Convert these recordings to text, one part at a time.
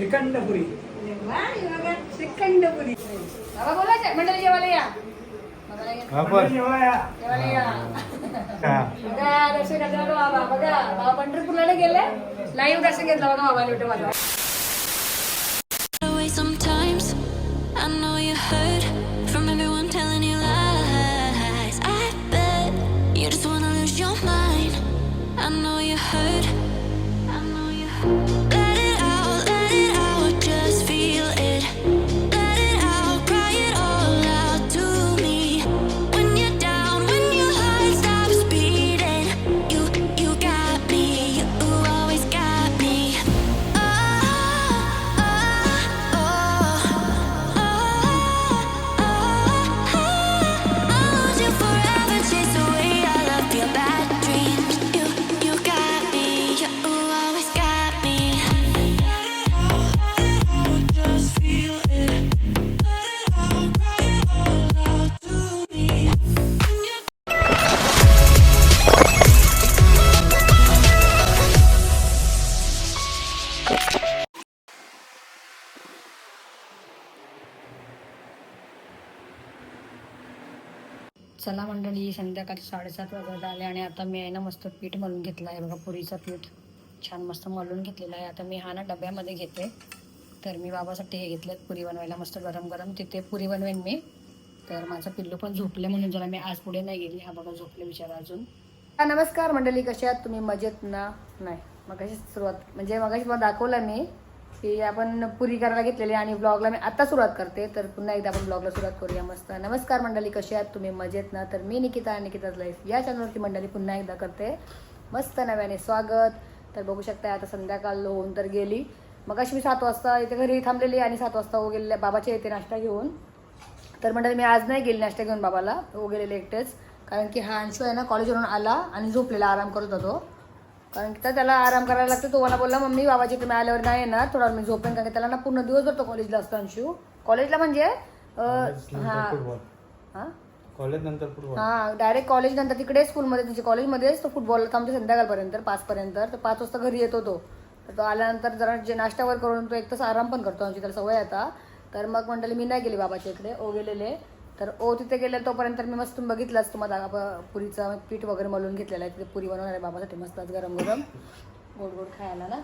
श्रीखंडपुरी श्रीखंडपुरी बाबा बोलायचं मंडळी जेवायला या. बघा घेतलं बाबा बघा. बाबा पंढरपूरला गेले? लाईव्ह दर्शन घेतलं बघा बाबा युट्यूब चला मंडळी संध्याकाळी साडेसात वाजत आले आणि आता मी आहे ना मस्त पीठ मळून घेतलं आहे बघा पुरीचं पीठ छान मस्त मळून घेतलेलं आहे. आता मी हा ना डब्यामध्ये घेते. तर मी बाबासाठी हे घेतलं पुरी बनवायला मस्त गरम गरम तिथे पुरी बनवेन मी. तर माझं पिल्लू पण झोपले म्हणून जरा मी आज पुढे नाही गेली. हा बघा झोपले विचार अजून. नमस्कार मंडळी कशा आहात? तुम्ही मजेत ना? नाही मगाशी सुरुवात म्हणजे मगाशी मला दाखवलं मी. की आपण पुरी करायला घेतलेली आणि ब्लॉगला मी आता सुरुवात करते. तर पुन्हा एकदा आपण ब्लॉगला सुरुवात करूया मस्त. नमस्कार मंडळी कशी आहात? तुम्ही मजेत ना? तर मी निकिता निकिताज लाईफ या चॅनलवरती मंडळी पुन्हा एकदा करते. मस्त नव्याने स्वागत. तर बघू शकता आता संध्याकाळ होऊन तर गेली. मग अशी मी सात वाजता इथे घरी थांबलेली आणि सात वाजता हो गेलेल्या बाबाच्या इथे नाश्ता घेऊन. तर मंडळी मी आज नाही गेली नाश्ता घेऊन बाबाला. हो गेलेले एकटेच. कारण की हा अंशू आहे ना कॉलेजवरून आला आणि झोपलेला आराम करत होतो. कारण की त्याला आराम करायला लागतो. तो मला बोलला मम्मी बाबाची तुम्ही आल्यावर नाही येणार. थोडा मी झोपेन. कारण की त्याला ना पूर्ण दिवसभर तो कॉलेजला असतो अंशू कॉलेजला म्हणजे हा. हा? कॉलेज नंतर फुटबॉल हा डायरेक्ट कॉलेज नंतर तिकडे स्कूलमध्ये तिच्या कॉलेजमध्येच तो फुटबॉल थांबतो संध्याकाळपर्यंत पाचपर्यंत. तर पाच वाजता घरी येतो तो. तर तो आल्यानंतर जरा जे नाश्त्यावर करून तो एक तास आराम पण करतो आमची त्याला सवय आता. तर मग मंडळी मी नाही गेली बाबाच्या इकडे. ओ गेलेले. तर ओ तिथे गेले तोपर्यंत मी मस्त तुम्ही बघितलाच तुम्हाला पुरीचं पीठ वगैरे मळून घेतलेलं आहे. तिथे पुरी बनवणार आहे बाबासाठी मस्त आज गरम गरम. गोड गोड खायला ना.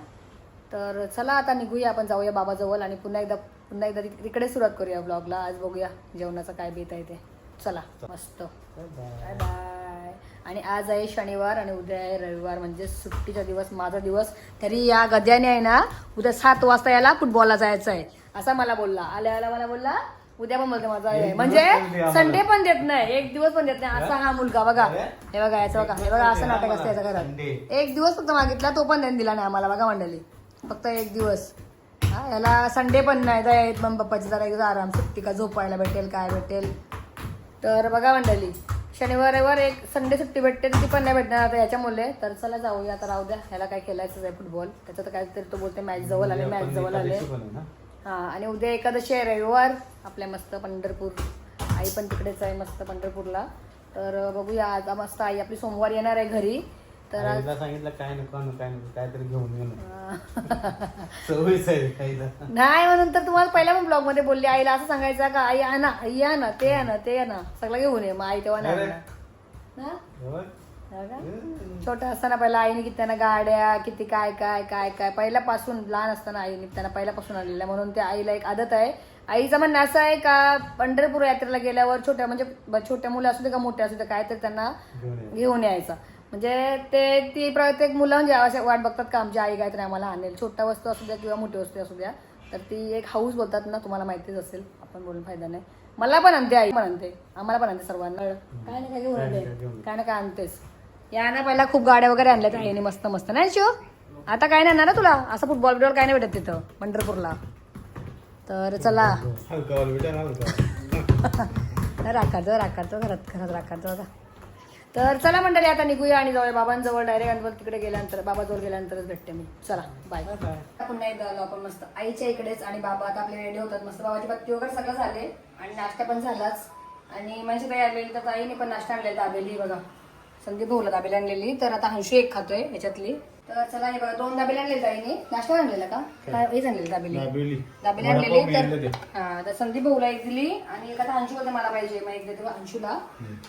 तर चला आता निघूया. आपण जाऊया बाबाजवळ आणि पुन्हा एकदा पुन्हा एकदा तिक- तिकडे सुरुवात करूया ब्लॉगला आज बघूया जेवणाचं काय बेत आहे ते. चला मस्त. बाय बाय आणि आज आहे शनिवार आणि उद्या आहे रविवार. म्हणजे सुट्टीचा दिवस माझा दिवस. तरी या गद्याने आहे ना उद्या सात वाजता याला फुटबॉलला जायचं आहे असा मला बोलला. आल्या आल्या मला बोलला उद्या पण बोलतो माझा आहे. म्हणजे संडे पण देत नाही. एक दिवस पण देत नाही. असा हा? मुलगा बघा. हे बघा याचं बघा. हे बघा असं नाटक असतं याच्या घरात. एक दिवस फक्त मागितला तो पण त्यांनी दिला नाही आम्हाला बघा मंडळी. फक्त एक दिवस. हा याला संडे पण नाही. जा येत मग पप्पाची जरा एकदा आराम सुट्टी का झोपायला भेटेल काय भेटेल. तर बघा मंडळी शनिवार रविवार एक संडे सुट्टी भेटते ती पण नाही भेटणार. आता याच्यामुळे तर चला जाऊया. आता राहू द्या. ह्याला काय खेळायचंच आहे फुटबॉल. त्याचं तर काहीतरी तो बोलते मॅच जवळ आले मॅच जवळ आले. आणि उद्या एकादशी आहे रविवार. आपल्या मस्त पंढरपूर. आई पण तिकडेच आहे मस्त पंढरपूरला. तर बघूया आज. मस्त आई आपली सोमवार येणार आहे घरी. तर आज सांगितलं काय नको आणू काय नको काहीतरी घेऊन नाही म्हणून तर तुम्हाला पहिल्या पण ब्लॉगमध्ये बोलली आईला असं सांगायचं का? आई आणा आई आणा ते आणा ते आणा सगळं घेऊन ये. मग आई तेव्हा नाही हा? छोटा असताना पहिला आईने किती त्यांना गाड्या किती काय काय काय काय. पहिल्यापासून लहान असताना आईने त्यांना पहिल्यापासून आणलेलं आहे. म्हणून त्या आईला एक आदत आहे. आईचं म्हणणं असं आहे का पंढरपूर यात्रेला गेल्यावर छोट्या म्हणजे छोट्या मुलं असू दे का मोठ्या असू दे काय तर त्यांना घेऊन यायचं. म्हणजे ते ती प्रत्येक मुलं म्हणजे असे वाट बघतात का आमची आई काहीतरी आम्हाला आणेल. छोटा वस्तू असू द्या किंवा मोठी वस्तू असू द्या. तर ती एक हाऊस बोलतात ना तुम्हाला माहितीच असेल. आपण बोलून फायदा नाही. मला पण आणते आई पण आणते. आम्हाला पण आणते सर्वांना. काय ना काय घेऊन काय ना काय आणते घेऊन. काय ना काय आणतेस. या ना पहिला खूप गाड्या वगैरे आणल्यात आईने मस्त मस्त. नाही शिव? आता काय नाही ना तुला? असं फुटबॉल बिटबॉल काय नाही भेटत तिथं पंढरपूरला. तर चला. राखायचं राखायचं घरात घरात राखायचं बघा. तर चला मंडळी आता निघूया आणि जाऊया. बाबांजवळ डायरेक्ट आणि तिकडे गेल्यानंतर बाबाजवळ गेल्यानंतरच भेटते मी. चला बाय पुन्हा एकदा आलो आपण मस्त. आईच्या इकडेच आणि बाबा आता आपले रेडी होतात. मस्त बाबाची पत्ती वगैरे सगळं झाले. आणि नाश्ता पण झालाच. आणि माझी काही आणलेली तर आईने पण नाश्ता आणलेला दाबेली बघा. संदीप भाऊला दाबेली आणलेली तर आता हंशी एक खातोय याच्यातली. तर चला हे बघा दोन दाबेले आणले ताईने. नाश्ता आणलेला का? काय? हेच आणलेलं दाबेली. दाबेली. दाबेली आणलेली. तर हा तर संदीप भाऊला एक दिली आणि एक आता अंशू बोलते मला पाहिजे. मग एक देते अंशूला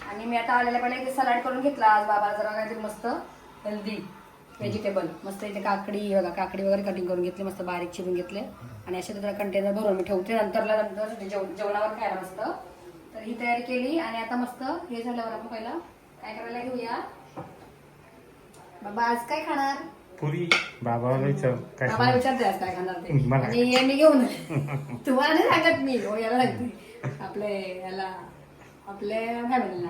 आणि मी आता आलेल्या पहिले एक सलाड करून घेतला. आज बाबाला जरा काहीतरी मस्त हेल्दी व्हेजिटेबल मस्त इथे काकडी बघा काकडी वगैरे कटिंग करून घेतली मस्त बारीक चिरून घेतले. आणि असे जरा कंटेनर भरून मी ठेवते. नंतरला नंतर जेवणावर खायला मस्त. तर ही तयारी केली आणि आता मस्त हे झाल्यावर आपण पहिला काय करायला घेऊया. बाबा आज काय खाणार? पुरी. बाबाला विचार काय आम्हाला खाणार? विचारते आज काय खाणार ते. मला आणि हे मी घेऊन आले. तुम्हाला नाही सांगत मी. हो याला सांगते आपले याला आपल्या फॅमिलीला.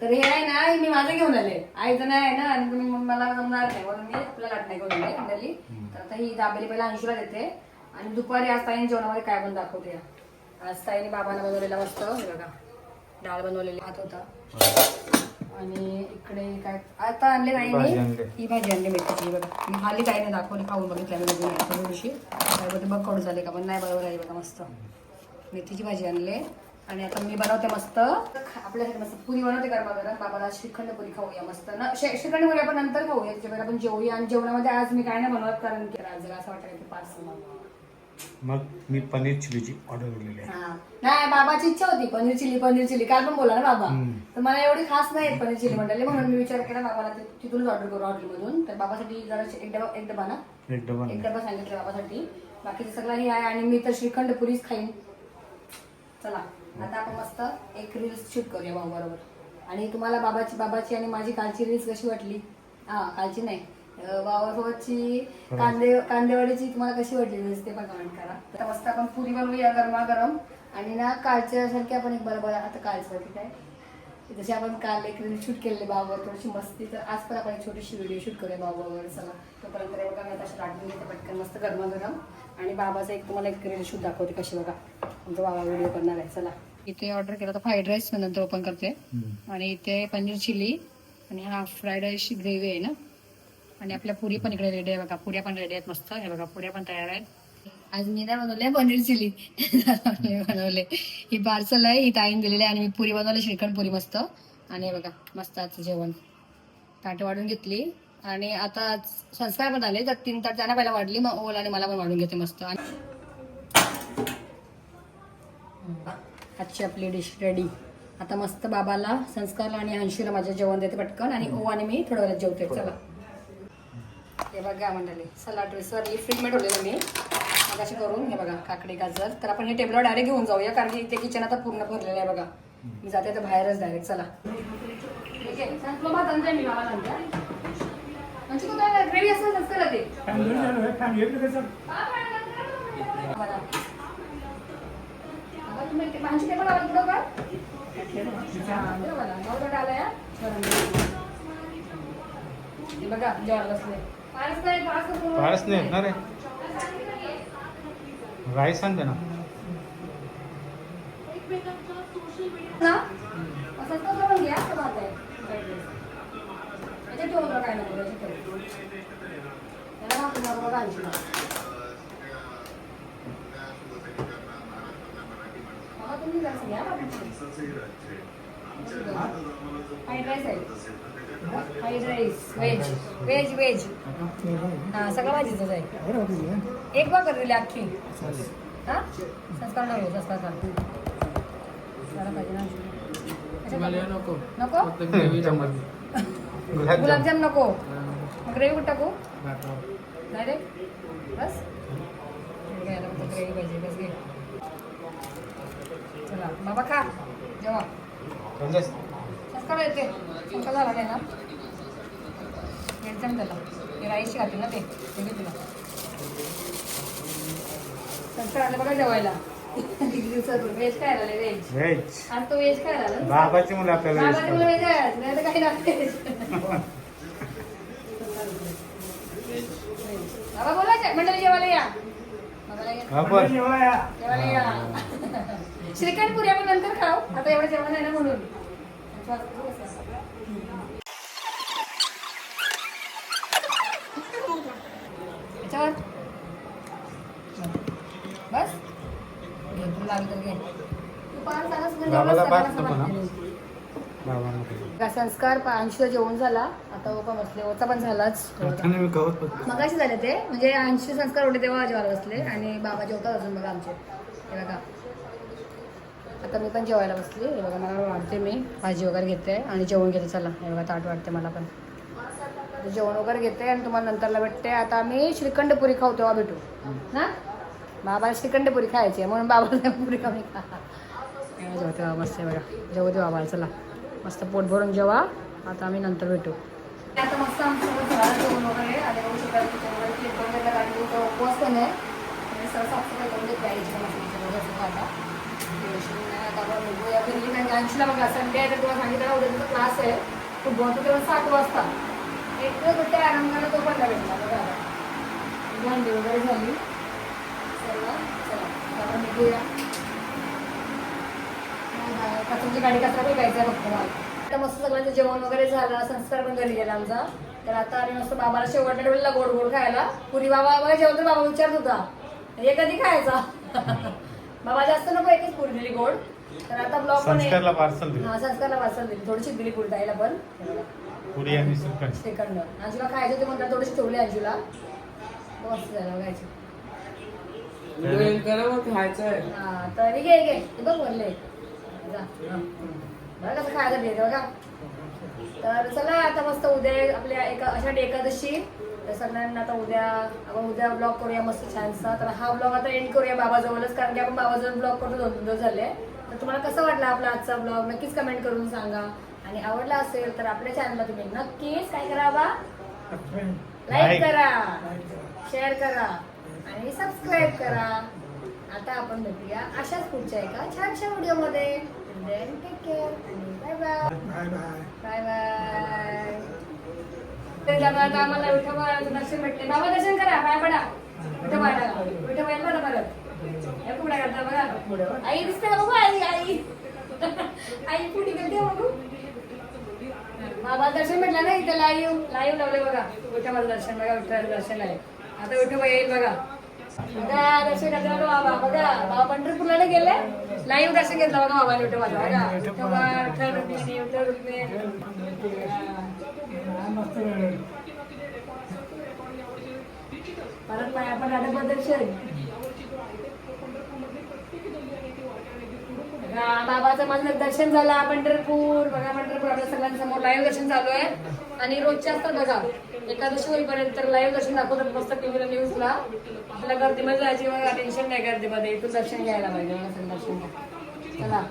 तर हे आहे ना हे मी माझं घेऊन आले. आईचं नाही आहे ना आणि तुम्ही मग मला जमणार नाही. म्हणून मी आपल्या लाट नाही घेऊन आले मंडळी. तर आता ही दाबेली पहिला अंशूला देते. आणि दुपारी आज ताईने जेवणामध्ये काय पण दाखवते. आज ताईने बाबांना बनवलेला मस्त हे बघा. डाळ बनवलेली हात. होता आणि इकडे काय आता आणले नाही आणली. ही भाजी आणली मेथीची बघा. मी खाली काही नाही दाखवली खाऊन बघितलं मी थोडीशी काय बोलते बघ कडू झाले का पण नाही बरोबर आहे बघा मस्त. मेथीची भाजी आणले. आणि आता मी बनवते मस्त. आपल्यासाठी मस्त पुरी बनवते गरमा गरम. बाबाला श्रीखंड पुरी खाऊया मस्त. ना श्रीखंड पुरी आपण नंतर खाऊया त्याच्या वेळेला आपण जेवूया. आणि जेवणामध्ये आज मी काय नाही बनवत कारण की आज जरा असं वाटतं की पार्सल मग मी पनीर चिलीची ऑर्डर दिलेली आहे. हा. नाही बाबाची इच्छा होती पनीर चिली पनीर चिली. काल पण बोला ना बाबा. तर मला एवढी खास नाही पनीर चिली म्हटलेली म्हणून मी विचार केला बाबाला ते तिथूनच ऑर्डर करू हॉटेलमधून तर बाबासाठी जरा एक डबा एक डबा ना? एक डबा एक डबा सांगितलं बाबासाठी. बाकीचं सगळं हे आहे आणि मी तर श्रीखंड पुरीच खाईन. चला आता आपण मस्त एक रील्स शूट करूया भाऊ बरोबर. आणि तुम्हाला बाबाची बाबाची आणि माझी कालची रील्स कशी वाटली? हा कालची नाही. बाबासोबतची कांदे कांदेवाडीची तुम्हाला कशी वाटली रील्स ते पण कमेंट करा. आता मस्त आपण पुरी बनवूया गरमागरम. आणि ना कालच्या सारखी आपण एक बरोबर आता कालच्यासारखी काय जशी आपण काल एक शूट केलेली बाबावर थोडीशी मस्ती तर आज पण आपण एक छोटीशी व्हिडिओ शूट करूया बाबावर चला. तोपर्यंत हे बघा मी आता लाटून घेते पटकन मस्त गरमागरम. आणि बाबाचा एक तुम्हाला एक रील शूट दाखवते कशी बघा. आमचा बाबा व्हिडिओ करणार आहे चला. इथे ऑर्डर केला तर फ्राईड राईस नंतर ओपन करते आणि इथे पनीर चिली आणि हा फ्राईड राईसची ग्रेव्ही आहे ना? आणि आपल्या पुरी पण इकडे रेडी आहे बघा. पुऱ्या पण रेडी आहेत मस्त. हे बघा पुऱ्या पण तयार आहेत. आज मी नाही बनवले पनीर चिली. बनवले. ही पार्सल आहे ही ताईन दिलेली आहे आणि मी पुरी बनवली श्रीखंड पुरी मस्त. आणि हे बघा मस्त आजचं जेवण. ताट वाढून घेतली. आणि आता संस्कार पण आले. तर तीन ताट त्यांना पहिला वाढली मग ओल आणि मला पण वाढून घेते मस्त. आणि आजची आपली डिश रेडी आता मस्त बाबाला संस्कारला आणि अंशूला माझं जेवण देते पटकन. आणि ओ आणि मी थोड्या वेळात जेवते चला. हे बघा मंडळी सलाड ड्रेसवर फ्रीजमध्ये ठेवलेलं मी. मग अशी करून हे बघा काकडी गाजर. तर आपण हे टेबलवर डायरेक्ट घेऊन जाऊया कारण की इथे किचन आता पूर्ण भरलेलं आहे बघा. मी जाते तर बाहेरच डायरेक्ट चला. ठीक आहे? मी मला म्हणजे तू. काय ग्रेव्ही असं ते ते- पुढं का बघा जेवायला बसले. नाही. फारच नाही येणार आहे राईस आणते ना? ना. फ्राईड राईस आहे. Fried rice veg veg veg हा सगळं भाजीचंच आहे. एक भाकर दिली अख्खी. हा? संस्कार नाही होत संस्कार खा. जरा पाहिजे ना. कशात टाकू? नको. गुलाबजाम नको. मग ग्रेव्ही कुठं टाकू? डायरेक्ट बस. ग्रेव्ही पाहिजे. बस घे. चला बाबा खा. जेव्हा संस्कार येते संस्कार झाला काय ना? त्याला ते राईसची खाते ना ते. घे तुला. आले बघा जेवायला. व्हेज काय आलं व्हेज व्हेज आज तो व्हेज काय आला बाबाची मुलं आपल्याला बाबाची मुलं व्हेज आहे नाही तर काही लागते बाबा बोलायचं मंडळी जेवायला या. जेवायला या. पुरी आपण नंतर खाऊ. आता एवढं जेवण आहे ना म्हणून. याच्यावर. बस. घे तुला लागलं घे. तू पाच तास संस्कार अंशूला जेवण झाला. आता ओपा बसले ओचा पण झालाच. आता नाही मी गवत बघतो. मगाशी झाले ते. म्हणजे अंशी संस्कार होते तेव्हा जेवायला बसले आणि बाबा जेवतात अजून बघा आमचे. हे बघा. आता मी पण जेवायला बसली. हे बघा मला वाढते मी. भाजी वगैरे घेते आणि जेवण घेते. चला हे बघा ताट वाटते मला पण. जेवण वगैरे घेते आणि तुम्हाला नंतरला भेटते. आता आम्ही श्रीखंड पुरी खाऊ तेव्हा भेटू. ना बाबाला श्रीखंड पुरी खायची म्हणून बाबाला पुरी कमी खा. जेवते बाबा मस्त आहे बघा. जेवू दे बाबाला चला. मस्त पोट भरून जेवा. आता आम्ही नंतर भेटू. आता मस्त आमचं जेवण वगैरे. आणि बघू शकता उपवास पण आहे. साफसफाई करून मस्त नाही बघा संडे आहे तर तुला सांगितलं ना क्लास आहे तो तेव्हा सात वाजता एक दिवस आराम करायला तो पण भेटला बघा भांडी वगैरे झाली चला चला आता निघूया गाडी कचरा फेकायचा फक्त मला आता मस्त सगळ्यांचं जेवण वगैरे झालं संस्कार पण घरी गेला आमचा. तर आता आम्ही मस्त बाबाला शेवटच्या वेळेला गोड गोड खायला. पुरी बाबा जेवण तर बाबा विचारत होता. हे कधी खायचा? बाबा जास्त नको एकच पुरी दिली गोड. तर आता ब्लॉग पण आहे. संस्कारला पार्सल दिलं. हा संस्कारला वाचल दिली. थोडीशी दिली पुरी ताईला पण. पुरी आणि श्रीखंड. सेकंड अंजुला खायचं ते म्हणतात थोडीशी ठेवली अंजुला. मस्त झालं बघायची. खायचंय हा तर घे घे. हे बघ बोलले जा. हा. बघा कसं खायचं बघा. तर चला आता मस्त उद्या आपल्या एका आषाढ एकादशी. तर सगळ्यांना आता उद्या आपण उद्या ब्लॉग करूया मस्त छानसा. तर हा ब्लॉग आता एंड करूया बाबाजवळच कारण की आपण बाबाजवळ ब्लॉग करतो दोन तीन दिवस झाले तर तुम्हाला कसं वाटला आपला आजचा ब्लॉग नक्कीच कमेंट करून सांगा. आणि आवडला असेल तर आपल्या चॅनलला तुम्ही नक्कीच काय करा बा? लाईक. करा. शेअर करा. आणि सबस्क्राईब करा. आता आपण भेटूया अशाच पुढच्या एका छानशा व्हिडिओमध्ये take care bye bye bye bye ते दादा आता आम्हाला विठोबाचं दर्शन भेटते. बाबा दर्शन करा पाय पडा. विठोबाला विठोबाला बरं बरं या पुढे करता बघा. आई दिसते का बघू आई आई. आई कुठे गेलते बघू बाबा दर्शन भेटलं ना इथे लाईव्ह लाईव्ह लावले बघा. विठोबाचं दर्शन बघा विठ्ठलाचं दर्शन आहे. आता विठोबा येईल बघा. बघा दर्शन करता बाबा बघा. बाबा पंढरपूरला गेले. लाईव्ह दर्शन घेतलं बघा बाबा विठोबाचं बघा. विठोबा विठ्ठल रुक्मिणी विठ्ठल रुक्मिणी परत आपण बाबाचं माझं दर्शन झालं पंढरपूर. बघा पंढरपूर आपल्या सगळ्यांसमोर लाईव्ह दर्शन चालू आहे. आणि रोजच्या असतात बघा एकादशी होईपर्यंत तर लाईव्ह दर्शन दाखवतात मस्त टीव्हीला न्यूजला आपल्या गर्दीमध्ये जायची टेन्शन नाही गर्दीमध्ये. इथून दर्शन घ्यायला पाहिजे. दर्शन चला.